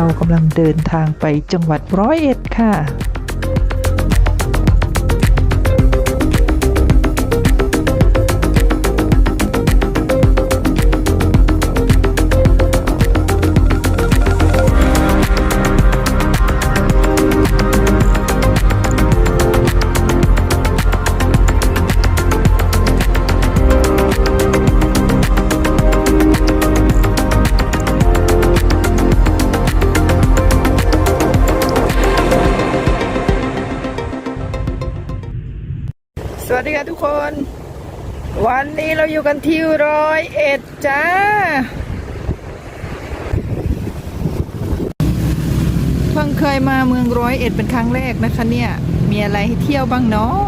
เรากำลังเดินทางไปจังหวัดร้อยเอ็ดค่ะ วัสดีค่ะทุกคน วันนี้เราอยู่กันที่ร้อยเอ็ดจ้า เพิ่งเคยมาเมืองร้อยเอ็ดเป็นครั้งแรกนะคะเนี่ย มีอะไรให้เที่ยวบ้างเนาะ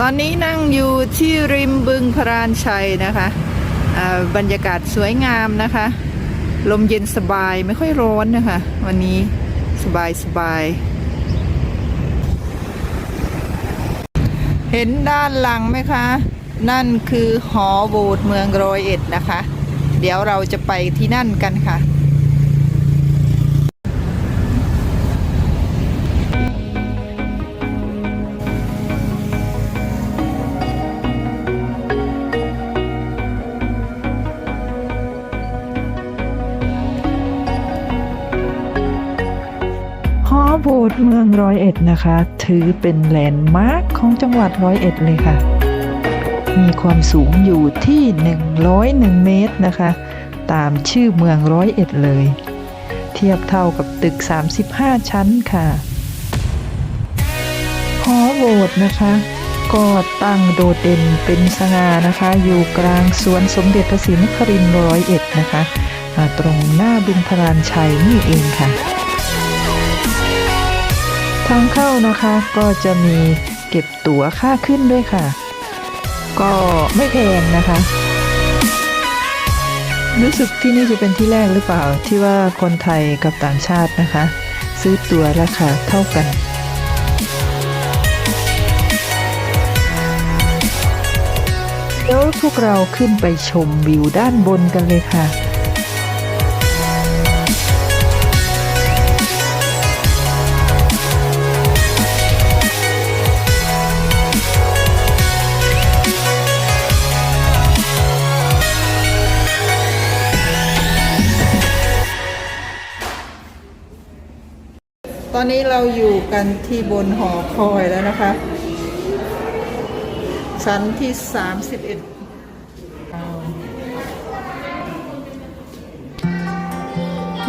ตอนนี้นั่งอยู่ที่ริมบึงพรานชัยนะคะบรรยากาศสวยงามนะคะ ลมเย็นสบายไม่ค่อยร้อนนะคะ วันนี้ สบายสบาย เห็นด้านหลังไหมคะ นั่นคือหอโบสถ์เมืองร้อยเอ็ดนะคะ เดี๋ยวเราจะไปที่นั่นกันค่ะ อโบสถ์เมืองร้อยเอ็ดนะคะ ถือเป็นแลนด์มาร์คของจังหวัดร้อยเอ็ดเลยค่ะ มีความสูงอยู่ที่ 101 เมตรนะคะ ตามชื่อเมืองร้อยเอ็ดเลย เทียบเท่ากับตึก 35 ชั้นค่ะหอโบสถ์นะคะก็ตั้งโดดเด่นเป็นสง่านะคะ อยู่กลางสวนสมเด็จพระศรีนครินทร์ร้อยเอ็ดนะคะ ตรงหน้าบึงพรานชัยนี่เองค่ะางเข้านะคะก็จะมีเก็บตั๋วค่าขึ้นด้วยค่ะ ก็ไม่แพงนะคะ รู้สึกที่นี่จะเป็นที่แรกหรือเปล่าที่ว่าคนไทยกับต่างชาตินะคะ ซื้อตั๋วราคาเท่ากันเดี๋ยวพวกเราขึ้นไปชมวิวด้านบนกันเลยค่ะ อนนี้เราอยู่กันที่บนหอคอยแล้วนะคะ ชั้นที่ 31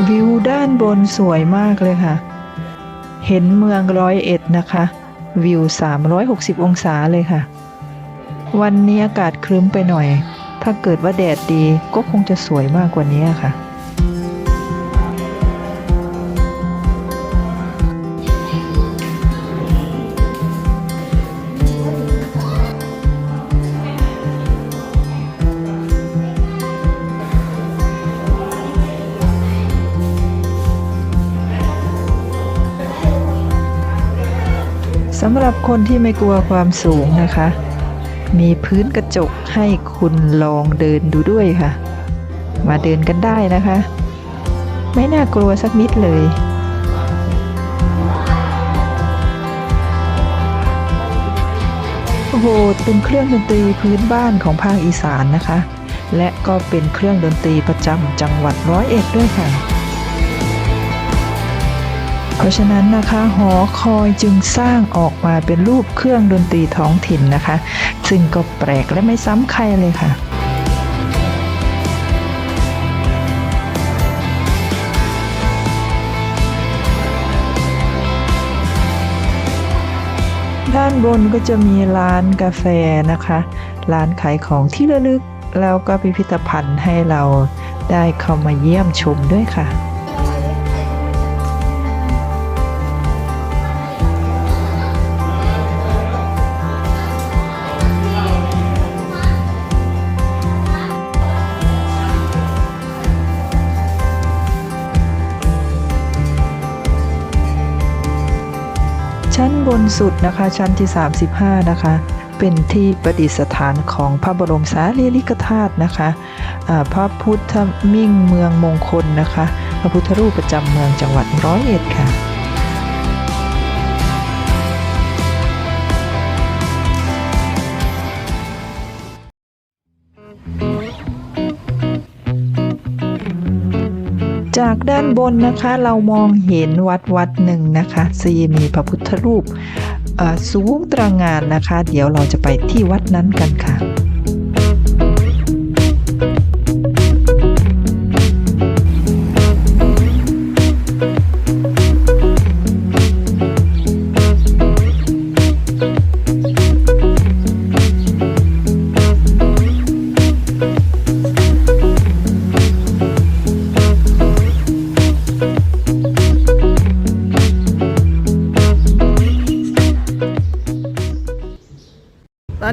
วิวด้านบนสวยมากเลยค่ะ เห็นเมืองร้อยเอ็ดนะคะ วิว 360 องศาเลยค่ะ วันนี้อากาศครึ้มไปหน่อย ถ้าเกิดว่าแดดดีก็คงจะสวยมากกว่านี้ค่ะ สำหรับคนที่ไม่กลัวความสูงนะคะ มีพื้นกระจกให้คุณลองเดินดูด้วยค่ะ มาเดินกันได้นะคะ ไม่น่ากลัวสักนิดเลยโอ้โหเป็นเครื่องดนตรีพื้นบ้านของภาคอีสานนะคะ และก็เป็นเครื่องดนตรีประจำจังหวัดร้อยเอ็ดด้วยค่ะ ราะฉะนั้นนะคะหอคอยจึงสร้างออกมาเป็นรูปเครื่องดนตรีท้องถิ่นนะคะ ซึ่งก็แปลกและไม่ซ้ำใครเลยค่ะด้านบนก็จะมีร้านกาแฟนะคะ ร้านขายของที่ระลึก แล้วก็พิพิธภัณฑ์ให้เราได้เข้ามาเยี่ยมชมด้วยค่ะ ชั้นบนสุดนะคะ ชั้นที่ 35 นะคะ เป็นที่ประดิษฐานของพระบรมสารีริกธาตุนะคะะพระพุทธมิ่งเมืองมงคลนะคะ พระพุทธรูปประจำเมืองจังหวัดร้อยเอ็ดค่ะ ด้านบนนะคะ เรามองเห็นวัดวัดหนึ่งนะคะซีมีพระพุทธรูปเอ่อสูงตระหงานนะคะ เดี๋ยวเราจะไปที่วัดนั้นกันค่ะ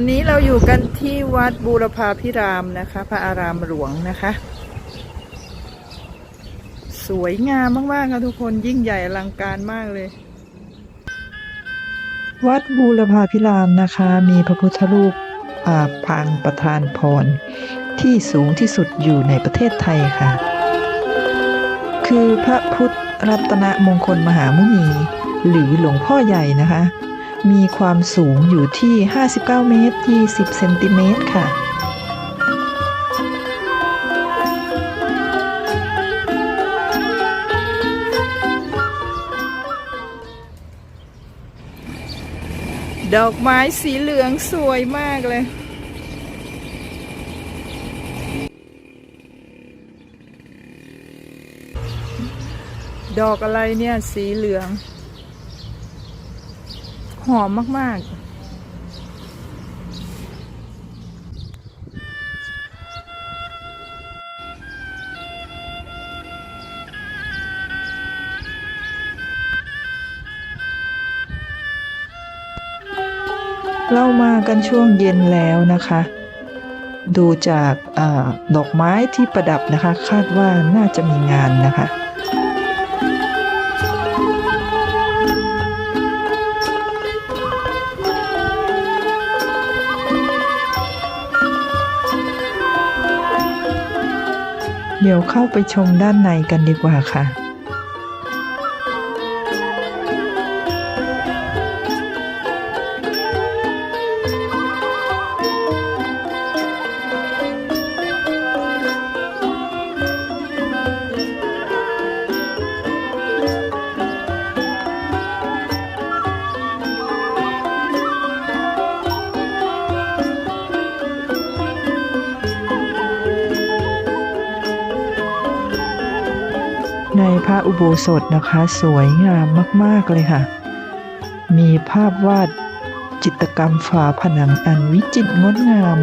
อนนี้เราอยู่กันที่วัดบูรพาพิรามนะคะ พระอารามหลวงนะคะ สวยงามมากๆค่ะทุกคนยิ่งใหญ่อลังการมากเลย วัดบูรพาพิรามนะคะ มีพระพุทธรูปอาปางประธานพร ที่สูงที่สุดอยู่ในประเทศไทยค่ะ คือพระพุทธรัตนมงคลมหามุนี หรือหลวงพ่อใหญ่นะคะ มีความสูงอยู่ที่ 59 เมตร 20 เซนติเมตรค่ะ ดอกไม้สีเหลืองสวยมากเลยดอกอะไรเนี่ย สีเหลือง อมมาก ๆเรามากันช่วงเย็นแล้วนะคะ ดูจากอดอกไม้ที่ประดับนะคะ คาดว่าน่าจะมีงานนะคะ เดี๋ยวเข้าไปชมด้านในกันดีกว่าค่ะ พระอุโบสถนะคะ สวยงามมาก ๆ เลยค่ะ มีภาพวาดจิตรกรรมฝาผนังอันวิจิตรงดงาม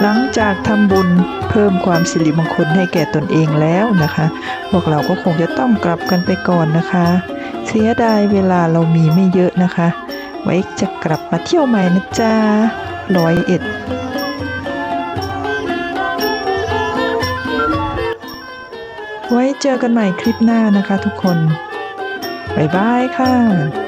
หลังจากทำบุญเพิ่มความสิริมงคลให้แก่ตนเองแล้วนะคะ พวกเราก็คงจะต้องกลับกันไปก่อนนะคะ เสียดายเวลาเรามีไม่เยอะนะคะ ไว้จะกลับมาเที่ยวใหม่นะจ๊ะร้อยเอ็ดไว้เจอกันใหม่คลิปหน้านะคะทุกคน บ๊ายบายค่ะ